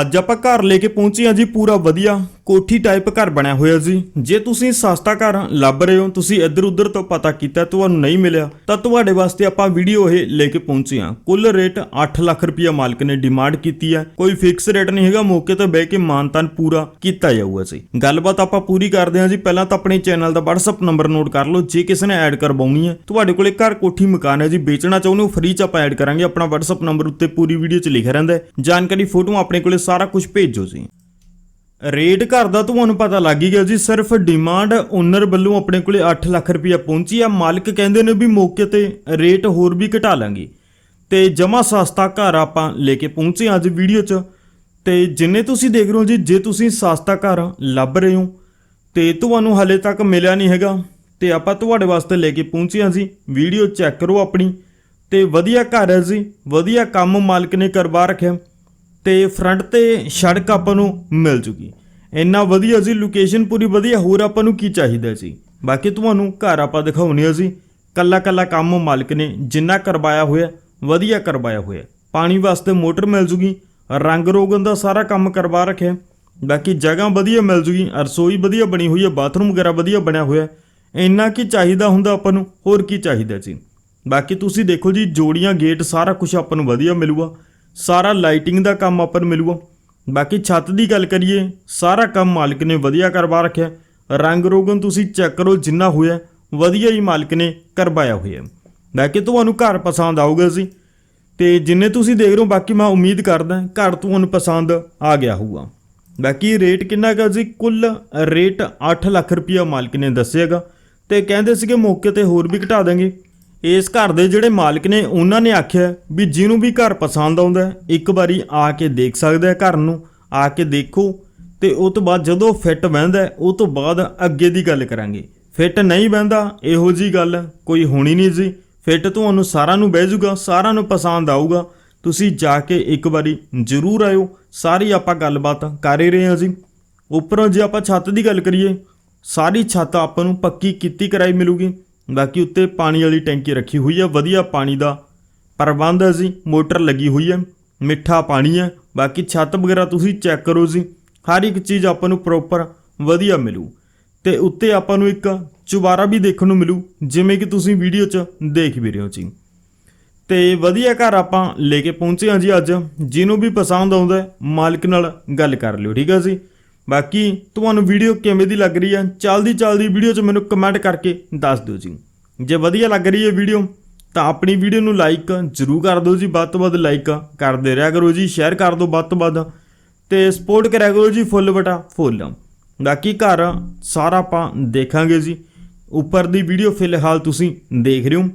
ਅੱਜ ਆਪਾਂ ਘਰ ਲੈ ਕੇ ਪਹੁੰਚੇ ਹਾਂ ਜੀ ਪੂਰਾ ਵਧੀਆ। ਕੋਠੀ ਟਾਈਪ ਘਰ ਬਣਿਆ ਹੋਇਆ ਜੀ ਜੇ ਤੁਸੀਂ ਸਸਤਾ ਘਰ ਲੱਭ ਰਹੇ ਹੋ, ਤੁਸੀਂ ਇੱਧਰ ਉੱਧਰ ਤੋਂ ਪਤਾ ਕੀਤਾ, ਤੁਹਾਨੂੰ ਨਹੀਂ ਮਿਲਿਆ, ਤਾਂ ਤੁਹਾਡੇ ਵਾਸਤੇ ਆਪਾਂ ਵੀਡੀਓ ਇਹ ਲੈ ਕੇ ਪਹੁੰਚੇ ਹਾਂ। ਕੁੱਲ ਰੇਟ 8 ਲੱਖ ਰੁਪਇਆ ਮਾਲਕ ਨੇ ਡਿਮਾਂਡ ਕੀਤੀ ਹੈ। ਕੋਈ ਫਿਕਸ ਰੇਟ ਨਹੀਂ ਹੈਗਾ, ਮੌਕੇ ਤੇ ਬਹਿ ਕੇ ਮਾਨਤਾਨ ਪੂਰਾ ਕੀਤਾ ਜਾਊਗਾ ਸੀ ਗੱਲਬਾਤ ਆਪਾਂ ਪੂਰੀ ਕਰਦੇ ਹਾਂ ਜੀ। ਪਹਿਲਾਂ ਤਾਂ ਆਪਣੇ ਚੈਨਲ ਦਾ WhatsApp ਨੰਬਰ ਨੋਟ ਕਰ ਲਓ। ਜੇ ਕਿਸੇ ਨੇ ਐਡ ਕਰਵਾਉਣੀ ਹੈ, ਤੁਹਾਡੇ ਕੋਲੇ ਘਰ ਕੋਠੀ ਮਕਾਨ ਹੈ ਜੀ, ਵੇਚਣਾ ਚਾਹੁੰਦੇ ਹੋ ਫ੍ਰੀ ਚ ਆਪਾਂ ਐਡ ਕਰਾਂਗੇ। ਆਪਣਾ WhatsApp ਨੰਬਰ ਉੱਤੇ ਪੂਰੀ ਵੀਡੀਓ ਚ ਲਿਖਿਆ ਰਹਿੰਦਾ ਹੈ। ਜਾਣਕਾਰੀ ਫੋਟੋ ਆਪਣੇ ਕੋਲੇ ਸਾਰਾ ਕੁਝ ਭੇਜੋ ਜੀ। ਰੇਟ ਘਰ ਦਾ ਤੁਹਾਨੂੰ ਪਤਾ ਲੱਗ ਹੀ ਗਿਆ ਜੀ, ਸਿਰਫ ਡਿਮਾਂਡ ਓਨਰ ਵੱਲੋਂ ਆਪਣੇ ਕੋਲੇ 8 ਲੱਖ ਰੁਪਇਆ ਪਹੁੰਚੀ ਆ। ਮਾਲਕ ਕਹਿੰਦੇ ਨੇ ਵੀ ਮੌਕੇ ਤੇ ਰੇਟ ਹੋਰ ਵੀ ਘਟਾ ਲਾਂਗੇ। ਤੇ ਜਮਾ ਸਸਤਾ ਘਰ ਆਪਾਂ ਲੈ ਕੇ ਪਹੁੰਚੇ ਹਾਂ ਅੱਜ ਵੀਡੀਓ 'ਚ। ਤੇ ਜਿੰਨੇ ਤੁਸੀਂ ਦੇਖ ਰਹੇ ਹੋ ਜੀ, ਜੇ ਤੁਸੀਂ ਸਸਤਾ ਘਰ ਲੱਭ ਰਹੇ ਹੋ, ਤੇ ਤੁਹਾਨੂੰ ਹਲੇ ਤੱਕ ਮਿਲਿਆ ਨਹੀਂ ਹੈਗਾ। ਤੇ ਆਪਾਂ ਤੁਹਾਡੇ ਵਾਸਤੇ ਲੈ ਕੇ ਪਹੁੰਚੇ ਹਾਂ ਜੀ। ਵੀਡੀਓ ਚੈੱਕ ਕਰੋ ਆਪਣੀ। ਤੇ ਵਧੀਆ ਘਰ ਹੈ ਜੀ, ਵਧੀਆ ਕੰਮ ਮਾਲਕ ਨੇ ਕਰਵਾ ਰੱਖਿਆ। ਤੇ ਫਰੰਟ ਤੇ ਸੜਕ ਆਪਾਂ ਨੂੰ ਮਿਲ ਜੂਗੀ। ਇੰਨਾ ਵਧੀਆ ਜੀ ਲੋਕੇਸ਼ਨ ਪੂਰੀ ਵਧੀਆ, ਹੋਰ ਆਪਾਂ ਨੂੰ ਕੀ ਚਾਹੀਦਾ ਜੀ? ਬਾਕੀ ਤੁਹਾਨੂੰ ਘਰ ਆਪਾਂ ਦਿਖਾਉਣੇ ਆ ਜੀ। ਕੱਲਾ ਕੱਲਾ ਕੰਮ ਮਾਲਕ ਨੇ ਜਿੰਨਾ ਕਰਵਾਇਆ ਹੋਇਆ, ਵਧੀਆ ਕਰਵਾਇਆ ਹੋਇਆ। ਪਾਣੀ ਵਾਸਤੇ ਮੋਟਰ ਮਿਲ ਜੂਗੀ, ਰੰਗ ਰੋਗਨ ਦਾ ਸਾਰਾ ਕੰਮ ਕਰਵਾ ਰੱਖਿਆ। ਬਾਕੀ ਜਗ੍ਹਾ ਵਧੀਆ ਮਿਲ ਜੂਗੀ, ਰਸੋਈ ਵਧੀਆ ਬਣੀ ਹੋਈ ਹੈ, ਬਾਥਰੂਮ ਵਗੈਰਾ ਵਧੀਆ ਬਣਿਆ ਹੋਇਆ। ਇੰਨਾ ਕੀ ਚਾਹੀਦਾ ਹੁੰਦਾ ਆਪਾਂ ਨੂੰ, ਹੋਰ ਕੀ ਚਾਹੀਦਾ ਜੀ? ਬਾਕੀ ਤੁਸੀਂ ਦੇਖੋ ਜੀ, ਜੋੜੀਆਂ, ਗੇਟ ਸਾਰਾ ਕੁਝ ਆਪਾਂ ਨੂੰ ਵਧੀਆ ਮਿਲੂਗਾ। ਸਾਰਾ ਲਾਈਟਿੰਗ ਦਾ ਕੰਮ ਆਪਾਂ ਨੂੰ ਮਿਲੂਗਾ। ਬਾਕੀ ਛੱਤ ਦੀ ਗੱਲ ਕਰੀਏ, ਸਾਰਾ ਕੰਮ ਮਾਲਕ ਨੇ ਵਧੀਆ ਕਰਵਾ ਰੱਖਿਆ। ਰੰਗ ਰੋਗਨ ਤੁਸੀਂ ਚੈੱਕ ਕਰੋ ਜਿੰਨਾ ਹੋਇਆ, ਵਧੀਆ ਹੀ ਮਾਲਕ ਨੇ ਕਰਵਾਇਆ ਹੋਇਆ। ਬਾਕੀ ਤੁਹਾਨੂੰ ਘਰ ਪਸੰਦ ਆਊਗਾ ਜੀ। ਤੇ ਜਿੰਨੇ ਤੁਸੀਂ ਦੇਖ ਰਹੇ ਹੋ, ਬਾਕੀ ਮੈਂ ਉਮੀਦ ਕਰਦਾ ਘਰ ਤੁਹਾਨੂੰ ਪਸੰਦ ਆ ਗਿਆ ਹੋਊਗਾ। ਬਾਕੀ ਰੇਟ ਕਿੰਨਾ ਹੈਗਾ ਜੀ? ਕੁੱਲ ਰੇਟ 8 ਲੱਖ ਰੁਪਇਆ ਮਾਲਕ ਨੇ ਦੱਸਿਆਗਾ। ਤੇ ਕਹਿੰਦੇ ਸੀਗੇ ਮੌਕੇ ਤੇ ਹੋਰ ਵੀ ਘਟਾ ਦਾਂਗੇ। ਇਸ ਘਰ ਦੇ ਜਿਹੜੇ ਮਾਲਕ ਨੇ ਉਹਨਾਂ ਨੇ ਆਖਿਆ ਵੀ ਜਿਹਨੂੰ ਵੀ ਘਰ ਪਸੰਦ ਆਉਂਦਾ ਇੱਕ ਵਾਰੀ ਆ ਕੇ ਦੇਖ ਸਕਦਾ ਹੈ ਘਰ ਨੂੰ ਆ ਕੇ ਦੇਖੋ ਤੇ ਉਹ ਤੋਂ ਬਾਅਦ ਜਦੋਂ ਫਿੱਟ ਬਹਿੰਦਾ ਹੈ, ਉਹ ਤੋਂ ਬਾਅਦ ਅੱਗੇ ਦੀ ਗੱਲ ਕਰਾਂਗੇ। ਫਿੱਟ ਨਹੀਂ ਬਹਿੰਦਾ ਇਹੋ ਜੀ ਗੱਲ ਕੋਈ ਹੋਣੀ ਨਹੀਂ ਜੀ। ਫਿੱਟ ਤੁਹਾਨੂੰ ਸਾਰਿਆਂ ਨੂੰ ਬਹਿ ਜੂਗਾ ਸਾਰਿਆਂ ਨੂੰ ਪਸੰਦ ਆਊਗਾ। ਤੁਸੀਂ ਜਾ ਕੇ ਇੱਕ ਵਾਰੀ ਜ਼ਰੂਰ ਆਇਓ ਸਾਰੀ ਆਪਾਂ ਗੱਲਬਾਤ ਕਰ ਹੀ ਰਹੇ ਹਾਂ ਜੀ। ਉੱਪਰੋਂ ਜੇ ਆਪਾਂ ਛੱਤ ਦੀ ਗੱਲ ਕਰੀਏ ਸਾਰੀ ਛੱਤ ਆਪਾਂ ਨੂੰ ਪੱਕੀ ਕੀਤੀ ਕਰਾਈ ਮਿਲੂਗੀ। ਬਾਕੀ ਉੱਤੇ ਪਾਣੀ ਵਾਲੀ ਟੈਂਕੀ ਰੱਖੀ ਹੋਈ ਹੈ ਵਧੀਆ ਪਾਣੀ ਦਾ ਪ੍ਰਬੰਧ ਹੈ ਜੀ, ਮੋਟਰ ਲੱਗੀ ਹੋਈ ਹੈ ਮਿੱਠਾ ਪਾਣੀ ਹੈ ਬਾਕੀ ਛੱਤ ਵਗੈਰਾ ਤੁਸੀਂ ਚੈੱਕ ਕਰੋ ਜੀ, ਹਰ ਇੱਕ ਚੀਜ਼ ਆਪਾਂ ਨੂੰ ਪ੍ਰੋਪਰ ਵਧੀਆ ਮਿਲੂ। ਤੇ ਉੱਤੇ ਆਪਾਂ ਨੂੰ ਇੱਕ ਚੁਬਾਰਾ ਵੀ ਦੇਖਣ ਨੂੰ ਮਿਲੂ, ਜਿਵੇਂ ਕਿ ਤੁਸੀਂ ਵੀਡੀਓ 'ਚ ਦੇਖ ਵੀ ਰਹੇ ਹੋ ਜੀ। ਤੇ ਵਧੀਆ ਘਰ ਆਪਾਂ ਲੈ ਕੇ ਪਹੁੰਚੇ ਹਾਂ ਜੀ ਅੱਜ, ਜਿਹਨੂੰ ਵੀ ਪਸੰਦ ਆਉਂਦਾ ਮਾਲਕ ਨਾਲ ਗੱਲ ਕਰ ਲਿਓ, ਠੀਕ ਹੈ ਜੀ? ਬਾਕੀ ਤੁਹਾਨੂੰ ਵੀਡੀਓ ਕਿਵੇਂ ਦੀ ਲੱਗ ਰਹੀ ਹੈ ਚੱਲਦੀ ਚੱਲਦੀ ਵੀਡੀਓ 'ਚ ਮੈਨੂੰ ਕਮੈਂਟ ਕਰਕੇ ਦੱਸ ਦਿਓ ਜੀ। ਜੇ ਵਧੀਆ ਲੱਗ ਰਹੀ ਹੈ ਵੀਡੀਓ ਤਾਂ ਆਪਣੀ ਵੀਡੀਓ ਨੂੰ ਲਾਈਕ ਜ਼ਰੂਰ ਕਰ ਦਿਓ ਜੀ, ਵੱਧ ਤੋਂ ਵੱਧ ਲਾਈਕ ਕਰਦੇ ਰਿਹਾ ਕਰੋ ਜੀ ਸ਼ੇਅਰ ਕਰ ਦਿਓ ਵੱਧ ਤੋਂ ਵੱਧ ਤੇ ਸਪੋਰਟ ਕਰਿਆ ਕਰੋ ਜੀ ਫੁੱਲ ਬਟਾ ਫੁੱਲ ਬਾਕੀ ਘਰ ਸਾਰਾ ਆਪਾਂ ਦੇਖਾਂਗੇ ਜੀ। ਉੱਪਰ ਦੀ ਵੀਡੀਓ ਫਿਲਹਾਲ ਤੁਸੀਂ ਦੇਖ ਰਹੇ ਹੋ।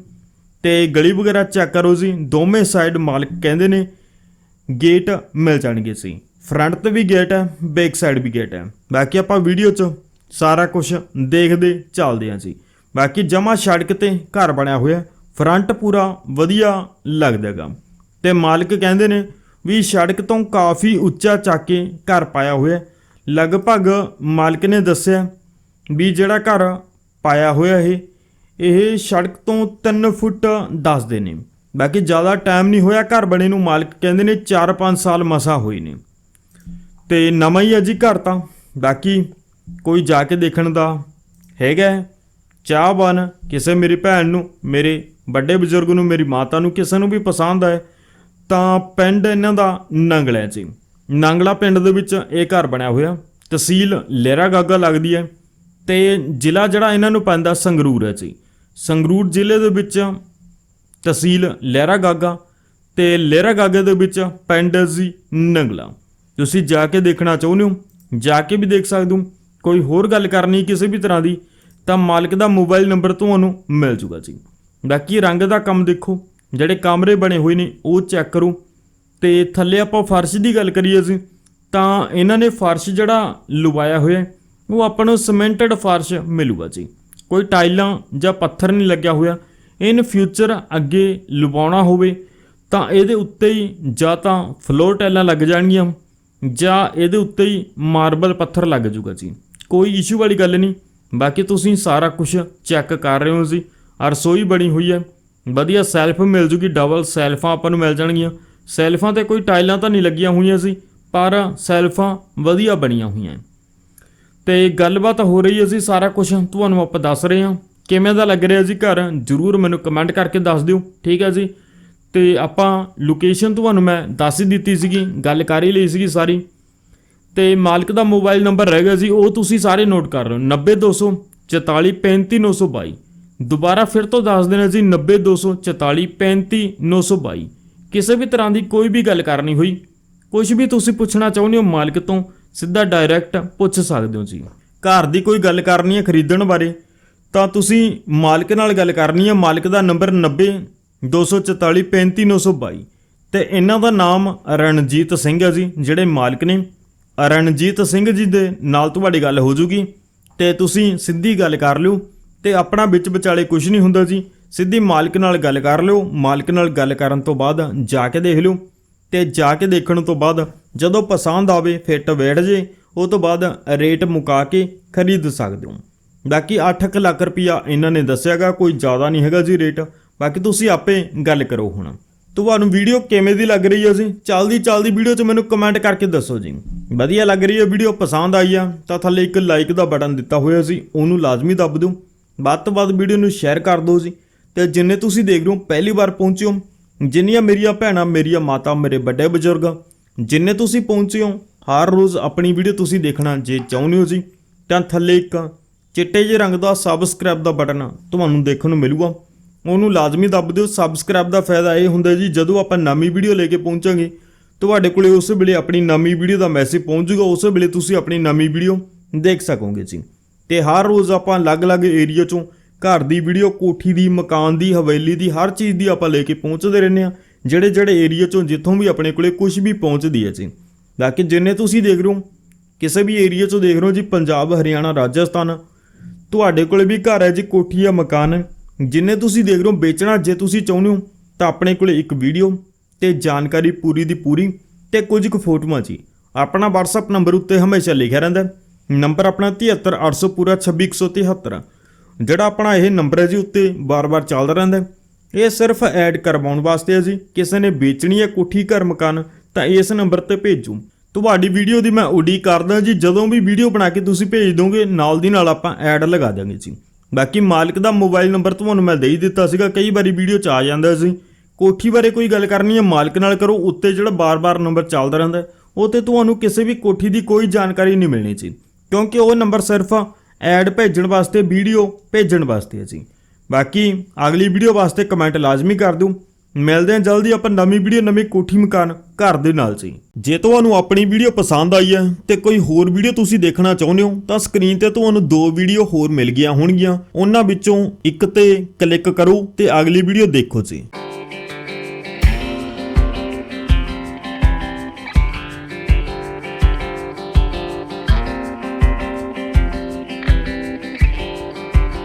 ਤੇ ਗਲੀ ਵਗੈਰਾ ਚੈੱਕ ਕਰੋ ਜੀ, ਦੋਵੇਂ ਸਾਈਡ ਮਾਲਕ ਕਹਿੰਦੇ ਨੇ ਗੇਟ ਮਿਲ ਜਾਣਗੇ ਸੀ ਫਰੰਟ ਤੇ ਵੀ ਗੇਟ ਹੈ ਬੈਕ ਸਾਈਡ ਵੀ ਗੇਟ ਹੈ। ਬਾਕੀ ਆਪਾਂ ਵੀਡੀਓ 'ਚ ਸਾਰਾ ਕੁਝ ਦੇਖਦੇ ਚੱਲਦੇ ਹਾਂ ਜੀ। ਬਾਕੀ ਜਮਾ ਸੜਕ ਤੇ ਘਰ ਬਣਿਆ ਹੋਇਆ ਫਰੰਟ ਪੂਰਾ ਵਧੀਆ ਲੱਗਦਾਗਾ ਤੇ ਮਾਲਕ ਕਹਿੰਦੇ ਨੇ ਵੀ ਸੜਕ ਤੋਂ ਕਾਫੀ ਉੱਚਾ ਚੱਕ ਕੇ ਘਰ ਪਾਇਆ ਹੋਇਆ ਲਗਭਗ ਮਾਲਕ ਨੇ ਦੱਸਿਆ ਵੀ ਜਿਹੜਾ ਘਰ ਪਾਇਆ ਹੋਇਆ ਇਹ ਇਹ ਸੜਕ ਤੋਂ 3 ਫੁੱਟ ਦੱਸਦੇ ਨੇ। ਬਾਕੀ ਜ਼ਿਆਦਾ ਟਾਈਮ ਨਹੀਂ ਹੋਇਆ ਘਰ ਬਣੇ ਨੂੰ, ਮਾਲਕ ਕਹਿੰਦੇ ਨੇ 4-5 ਸਾਲ ਮਸਾ ਹੋਏ ਨੇ। ਤੇ ਨਵਾਂ ਹੀ ਹੈ ਜੀ ਘਰ ਤਾਂ। ਬਾਕੀ ਕੋਈ ਜਾ ਕੇ ਦੇਖਣ ਦਾ ਹੈਗਾ ਹੈ। ਚਾਹਵਾਨ ਕਿਸੇ ਮੇਰੀ ਭੈਣ ਨੂੰ, ਮੇਰੇ ਵੱਡੇ ਬਜ਼ੁਰਗ ਨੂੰ, ਮੇਰੀ ਮਾਤਾ ਨੂੰ, ਕਿਸੇ ਨੂੰ ਵੀ ਪਸੰਦ ਆਏ, ਤਾਂ ਪਿੰਡ ਇਹਨਾਂ ਦਾ ਨੰਗਲਾ ਜੀ। ਨੰਗਲਾ ਪਿੰਡ ਦੇ ਵਿੱਚ ਇਹ ਘਰ ਬਣਿਆ ਹੋਇਆ। ਤਹਿਸੀਲ ਲੇਰਾ ਗਾਗਾ ਲੱਗਦੀ ਹੈ ਤੇ ਜ਼ਿਲ੍ਹਾ ਜਿਹੜਾ ਇਹਨਾਂ ਨੂੰ ਪੈਂਦਾ ਸੰਗਰੂਰ ਹੈ ਜੀ। ਸੰਗਰੂਰ ਜ਼ਿਲ੍ਹੇ ਦੇ ਵਿੱਚ ਤਹਿਸੀਲ ਲਹਿਰਾ ਗਾਗਾ ਤੇ ਲਹਿਰਾ ਗਾਗੇ ਦੇ ਵਿੱਚ ਪਿੰਡ ਜੀ ਨੰਗਲਾ। ਤੁਸੀਂ ਜਾ ਕੇ ਦੇਖਣਾ ਚਾਹੁੰਦੇ ਹੋ, ਜਾ ਕੇ ਵੀ ਦੇਖ ਸਕਦੇ ਹੋ। ਕੋਈ ਹੋਰ ਗੱਲ ਕਰਨੀ ਕਿਸੇ ਵੀ ਤਰ੍ਹਾਂ ਦੀ, ਤਾਂ ਮਾਲਕ ਦਾ ਮੋਬਾਈਲ ਨੰਬਰ ਤੁਹਾਨੂੰ ਮਿਲ ਜੂਗਾ ਜੀ। ਬਾਕੀ ਰੰਗ ਦਾ ਕੰਮ ਦੇਖੋ, ਜਿਹੜੇ ਕਮਰੇ ਬਣੇ ਹੋਏ ਨੇ, ਉਹ ਚੈੱਕ ਕਰੋ। ਤੇ ਥੱਲੇ ਆਪਾਂ ਫਰਸ਼ ਦੀ ਗੱਲ ਕਰੀਏ ਜੀ, ਤਾਂ ਇਹਨਾਂ ਨੇ ਫਰਸ਼ ਜਿਹੜਾ ਲੁਵਾਇਆ ਹੋਇਆ, ਉਹ ਆਪਾਂ ਨੂੰ ਸਿਮੈਂਟਡ ਫਰਸ਼ ਮਿਲੂਗਾ ਜੀ। ਕੋਈ ਟਾਈਲਾਂ ਜਾਂ ਪੱਥਰ ਨਹੀਂ ਲੱਗਿਆ ਹੋਇਆ ਇਨ ਫਿਊਚਰ ਅੱਗੇ ਲਵਾਉਣਾ ਹੋਵੇ, ਤਾਂ ਇਹਦੇ ਉੱਤੇ ਹੀ ਜਾਂ ਤਾਂ ਫਲੋਰ ਟਾਈਲਾਂ ਲੱਗ ਜਾਣਗੀਆਂ। ਜਾਂ ਇਹਦੇ ਉੱਤੇ ਹੀ ਮਾਰਬਲ ਪੱਥਰ ਲੱਗ ਜੂਗਾ ਜੀ। ਕੋਈ ਇਸ਼ੂ ਵਾਲੀ ਗੱਲ ਨਹੀਂ। ਬਾਕੀ ਤੁਸੀਂ ਸਾਰਾ ਕੁਝ ਚੈੱਕ ਕਰ ਰਹੇ ਹੋ ਜੀ। ਰਸੋਈ ਬਣੀ ਹੋਈ ਹੈ। ਵਧੀਆ ਸੈਲਫ ਮਿਲ ਜੂਗੀ ਡਬਲ ਸੈਲਫਾਂ ਆਪਾਂ ਨੂੰ ਮਿਲ ਜਾਣਗੀਆਂ। ਸੈਲਫਾਂ ਤੇ ਕੋਈ ਟਾਈਲਾਂ ਤਾਂ ਨਹੀਂ ਲੱਗੀਆਂ ਹੋਈਆਂ ਸੀ ਪਰ ਸੈਲਫਾਂ ਵਧੀਆ ਬਣੀਆਂ ਹੋਈਆਂ ਤੇ ਗੱਲਬਾਤ ਹੋ ਰਹੀ ਹੈ ਜੀ ਸਾਰਾ ਕੁਝ ਤੁਹਾਨੂੰ ਆਪਾਂ ਦੱਸ ਰਹੇ ਹਾਂ। ਕਿਵੇਂ ਦਾ ਲੱਗ ਰਿਹਾ ਜੀ ਘਰ? ਜਰੂਰ ਮੈਨੂੰ ਕਮੈਂਟ ਕਰਕੇ ਦੱਸ ਦਿਓ। ਠੀਕ ਹੈ ਜੀ। ਤੇ ਆਪਾਂ ਲੋਕੇਸ਼ਨ ਤੁਹਾਨੂੰ ਮੈਂ ਦੱਸ ਹੀ ਦਿੱਤੀ ਸੀਗੀ, ਗੱਲ ਕਰ ਹੀ ਲਈ ਸੀਗੀ ਸਾਰੀ। ਤੇ ਮਾਲਕ ਦਾ ਮੋਬਾਈਲ ਨੰਬਰ ਰਹਿ ਗਿਆ ਜੀ ਉਹ ਤੁਸੀਂ ਸਾਰੇ ਨੋਟ ਕਰ ਰਹੇ ਹੋ। 90200 4435922 ਦੁਬਾਰਾ ਫਿਰ ਤੋਂ ਦੱਸ ਦੇਣਾ ਜੀ 90200 4435922 ਕਿਸੇ ਵੀ ਤਰ੍ਹਾਂ ਦੀ ਕੋਈ ਵੀ ਗੱਲ ਕਰਨੀ ਹੋਈ ਕੁਝ ਵੀ ਤੁਸੀਂ ਪੁੱਛਣਾ ਚਾਹੁੰਦੇ ਹੋ, ਮਾਲਕ ਤੋਂ ਸਿੱਧਾ ਡਾਇਰੈਕਟ ਪੁੱਛ ਸਕਦੇ ਹੋ ਜੀ। ਘਰ ਦੀ ਕੋਈ ਗੱਲ ਕਰਨੀ ਹੈ ਖਰੀਦਣ ਬਾਰੇ, ਤਾਂ ਤੁਸੀਂ ਮਾਲਕ ਨਾਲ ਗੱਲ ਕਰਨੀ ਹੈ। ਮਾਲਕ ਦਾ ਨੰਬਰ 90 244 35922 ਤੇ ਇਹਨਾਂ ਦਾ ਨਾਮ ਰਣਜੀਤ ਸਿੰਘ ਹੈ ਜੀ, ਜਿਹੜੇ ਮਾਲਕ ਨੇ। ਰਣਜੀਤ ਸਿੰਘ ਜੀ ਦੇ ਨਾਲ ਤੁਹਾਡੀ ਗੱਲ ਹੋ ਜੂਗੀ। ਤੇ ਤੁਸੀਂ ਸਿੱਧੀ ਗੱਲ ਕਰ ਲਿਓ ਤੇ ਆਪਣਾ ਵਿੱਚ ਵਿਚਾਲੇ ਕੁਝ ਨਹੀਂ ਹੁੰਦਾ ਜੀ। ਸਿੱਧੀ ਮਾਲਕ ਨਾਲ ਗੱਲ ਕਰ ਲਿਓ। ਮਾਲਕ ਨਾਲ ਗੱਲ ਕਰਨ ਤੋਂ ਬਾਅਦ ਜਾ ਕੇ ਦੇਖ ਲਿਓ। ਤੇ ਜਾ ਕੇ ਦੇਖਣ ਤੋਂ ਬਾਅਦ ਜਦੋਂ ਪਸੰਦ ਆਵੇ, ਫਿੱਟ ਬੈਠ ਜੇ, ਉਹ ਤੋਂ ਬਾਅਦ ਰੇਟ ਮੁਕਾ ਕੇ ਖਰੀਦ ਸਕਦੇ ਹੋ। ਬਾਕੀ 8 ਲੱਖ ਰੁਪਇਆ ਇਹਨਾਂ ਨੇ ਦੱਸਿਆਗਾ, ਕੋਈ ਜ਼ਿਆਦਾ ਨਹੀਂ ਹੈਗਾ ਜੀ ਰੇਟ। ਬਾਕੀ ਤੁਸੀਂ ਆਪੇ ਗੱਲ ਕਰੋ ਹੁਣ। ਤੁਹਾਨੂੰ ਵੀਡੀਓ ਕਿਵੇਂ ਦੀ ਲੱਗ ਰਹੀ ਹੈ ਜੀ? ਚੱਲਦੀ ਚੱਲਦੀ ਵੀਡੀਓ 'ਚ ਮੈਨੂੰ ਕਮੈਂਟ ਕਰਕੇ ਦੱਸੋ ਜੀ। ਵਧੀਆ ਲੱਗ ਰਹੀ ਹੈ ਵੀਡੀਓ, ਪਸੰਦ ਆਈ ਆ, ਤਾਂ ਥੱਲੇ ਇੱਕ ਲਾਈਕ ਦਾ ਬਟਨ ਦਿੱਤਾ ਹੋਇਆ ਸੀ, ਉਹਨੂੰ ਲਾਜ਼ਮੀ ਦੱਬ ਦਿਓ। ਵੱਧ ਤੋਂ ਵੱਧ ਵੀਡੀਓ ਨੂੰ ਸ਼ੇਅਰ ਕਰ ਦਿਓ ਜੀ। ਤੇ ਜਿੰਨੇ ਤੁਸੀਂ ਦੇਖ ਰਹੇ ਹੋ, ਪਹਿਲੀ ਵਾਰ ਪਹੁੰਚੇ ਹੋ, ਜਿੰਨੀਆਂ ਮੇਰੀਆਂ ਭੈਣਾਂ, ਮੇਰੀਆਂ ਮਾਤਾ, ਮੇਰੇ ਵੱਡੇ ਬਜ਼ੁਰਗ, ਜਿੰਨੇ ਤੁਸੀਂ ਪਹੁੰਚੇ ਹੋ, ਹਰ ਰੋਜ਼ ਆਪਣੀ ਵੀਡੀਓ ਤੁਸੀਂ ਦੇਖਣਾ ਜੇ ਚਾਹੁੰਦੇ ਹੋ ਜੀ, ਤਾਂ ਥੱਲੇ ਇੱਕ ਚਿੱਟੇ ਜਿਹੇ ਰੰਗ ਦਾ ਸਬਸਕ੍ਰਾਈਬ ਦਾ ਬਟਨ ਤੁਹਾਨੂੰ ਦੇਖਣ ਨੂੰ ਮਿਲੂਗਾ। ਉਹਨੂੰ ਲਾਜ਼ਮੀ ਦੱਬ ਦਿਓ ਸਬਸਕ੍ਰਾਈਬ ਦਾ ਫਾਇਦਾ ਇਹ ਹੁੰਦਾ ਜੀ, ਜਦੋਂ ਆਪਾਂ ਨਵੀਂ ਵੀਡੀਓ ਲੈ ਕੇ ਪਹੁੰਚਾਂਗੇ, ਤੁਹਾਡੇ ਕੋਲੇ ਉਸ ਵੇਲੇ ਆਪਣੀ ਨਵੀਂ ਵੀਡੀਓ ਦਾ ਮੈਸੇਜ ਪਹੁੰਚੂਗਾ, ਉਸ ਵੇਲੇ ਤੁਸੀਂ ਆਪਣੀ ਨਵੀਂ ਵੀਡੀਓ ਦੇਖ ਸਕੋਗੇ ਜੀ। ਤੇ ਹਰ ਰੋਜ਼ ਆਪਾਂ ਅਲੱਗ-ਅਲੱਗ ਏਰੀਆ ਚੋਂ ਘਰ ਦੀ ਵੀਡੀਓ ਕੋਠੀ ਦੀ, ਮਕਾਨ ਦੀ, ਹਵੇਲੀ ਦੀ, ਹਰ ਚੀਜ਼ ਦੀ ਆਪਾਂ ਲੈ ਕੇ ਪਹੁੰਚਦੇ ਰਹਿੰਦੇ ਆ ਜਿਹੜੇ ਜਿਹੜੇ ਏਰੀਆ ਚੋਂ ਜਿੱਥੋਂ ਵੀ ਆਪਣੇ ਕੋਲੇ ਕੁਝ ਵੀ ਪਹੁੰਚਦੀ ਹੈ ਜੀ। ਬਾਕੀ ਜਿੰਨੇ ਤੁਸੀਂ ਦੇਖ ਰਹੇ ਹੋ, ਕਿਸੇ ਵੀ ਏਰੀਆ ਚੋਂ ਦੇਖ ਰਹੇ ਹੋ ਜੀ, ਪੰਜਾਬ, ਹਰਿਆਣਾ, ਰਾਜਸਥਾਨ, ਤੁਹਾਡੇ ਕੋਲੇ ਵੀ ਘਰ ਹੈ ਜੀ, ਕੋਠੀ ਜਾਂ ਮਕਾਨ। ਹੈ। ਜਿੰਨੇ ਤੁਸੀਂ ਦੇਖ ਰਹੇ ਹੋ ਵੇਚਣਾ ਜੇ ਤੁਸੀਂ ਚਾਹੁੰਦੇ ਹੋ, ਤਾਂ ਆਪਣੇ ਕੋਲੇ ਇੱਕ ਵੀਡੀਓ ਤੇ ਜਾਣਕਾਰੀ ਪੂਰੀ ਦੀ ਪੂਰੀ ਤੇ ਕੁਝ ਕੁ ਫੋਟੋਆਂ ਜੀ। ਆਪਣਾ WhatsApp ਨੰਬਰ ਉੱਤੇ ਹਮੇਸ਼ਾ ਲਿਖਿਆ ਰਹਿੰਦਾ ਨੰਬਰ ਆਪਣਾ 73800 ਪੂਰਾ 26173 ਜਿਹੜਾ ਆਪਣਾ ਇਹ ਨੰਬਰ ਹੈ ਜੀ ਉੱਤੇ ਬਾਰ-ਬਾਰ ਚੱਲਦਾ ਰਹਿੰਦਾ ਇਹ ਸਿਰਫ ਐਡ ਕਰਵਾਉਣ ਵਾਸਤੇ ਹੈ ਜੀ। ਕਿਸੇ ਨੇ ਵੇਚਣੀ ਹੈ ਕੋਠੀ, ਘਰ, ਮਕਾਨ, ਤਾਂ ਇਸ ਨੰਬਰ ਤੇ ਭੇਜੋ। ਤੁਹਾਡੀ ਵੀਡੀਓ ਦੀ ਮੈਂ ਉਡੀਕ ਕਰਦਾ ਜੀ। ਜਦੋਂ ਵੀ ਵੀਡੀਓ ਬਣਾ ਕੇ ਤੁਸੀਂ ਭੇਜ ਦੋਗੇ, ਨਾਲ ਦੀ ਨਾਲ ਆਪਾਂ ਐਡ ਲਗਾ ਦਾਂਗੇ ਜੀ। ਬਾਕੀ ਮਾਲਕ ਦਾ ਮੋਬਾਈਲ ਨੰਬਰ ਤੁਹਾਨੂੰ ਮੈਂ ਦੇ ਹੀ ਦਿੱਤਾ ਸੀਗਾ, ਕਈ ਵਾਰੀ ਵੀਡੀਓ ਚ ਆ ਜਾਂਦਾ ਸੀ। ਕੋਠੀ ਬਾਰੇ ਕੋਈ ਗੱਲ ਕਰਨੀ ਹੈ, ਮਾਲਕ ਨਾਲ ਕਰੋ, ਉੱਤੇ ਜਿਹੜਾ ਬਾਰ-ਬਾਰ ਨੰਬਰ ਚੱਲਦਾ ਰਹਿੰਦਾ ਉਹ ਤੇ ਤੁਹਾਨੂੰ ਕਿਸੇ ਵੀ ਕੋਠੀ ਦੀ ਕੋਈ ਜਾਣਕਾਰੀ ਨਹੀਂ ਮਿਲਣੀ ਜੀ ਕਿਉਂਕਿ ਉਹ ਨੰਬਰ ਸਿਰਫ ਐਡ ਭੇਜਣ ਵਾਸਤੇ, ਵੀਡੀਓ ਭੇਜਣ ਵਾਸਤੇ ਹੈ ਜੀ। ਬਾਕੀ ਅਗਲੀ ਵੀਡੀਓ ਵਾਸਤੇ ਕਮੈਂਟ ਲਾਜ਼ਮੀ ਕਰ ਦਿਓ। ਮਿਲਦੇ ਹਾਂ ਜਲਦੀ ਆਪਾਂ ਨਵੀਂ ਵੀਡੀਓ, ਨਵੀਂ ਕੋਠੀ ਮਕਾਨ ਘਰ ਦੇ ਨਾਲ ਸੀ ਜੇ ਤੁਹਾਨੂੰ ਆਪਣੀ ਵੀਡੀਓ ਪਸੰਦ ਆਈ ਹੈ ਤੇ ਕੋਈ ਹੋਰ ਵੀਡੀਓ ਤੁਸੀਂ ਦੇਖਣਾ ਚਾਹੁੰਦੇ ਹੋ, ਤਾਂ ਸਕਰੀਨ ਤੇ ਤੁਹਾਨੂੰ ਦੋ ਵੀਡੀਓ ਹੋਰ ਮਿਲ ਗਈਆਂ ਹੋਣਗੀਆਂ। ਉਹਨਾਂ ਵਿੱਚੋਂ ਇੱਕ ਤੇ ਕਲਿੱਕ ਕਰੋ ਤੇ ਅਗਲੀ ਵੀਡੀਓ ਦੇਖੋ ਜੀ।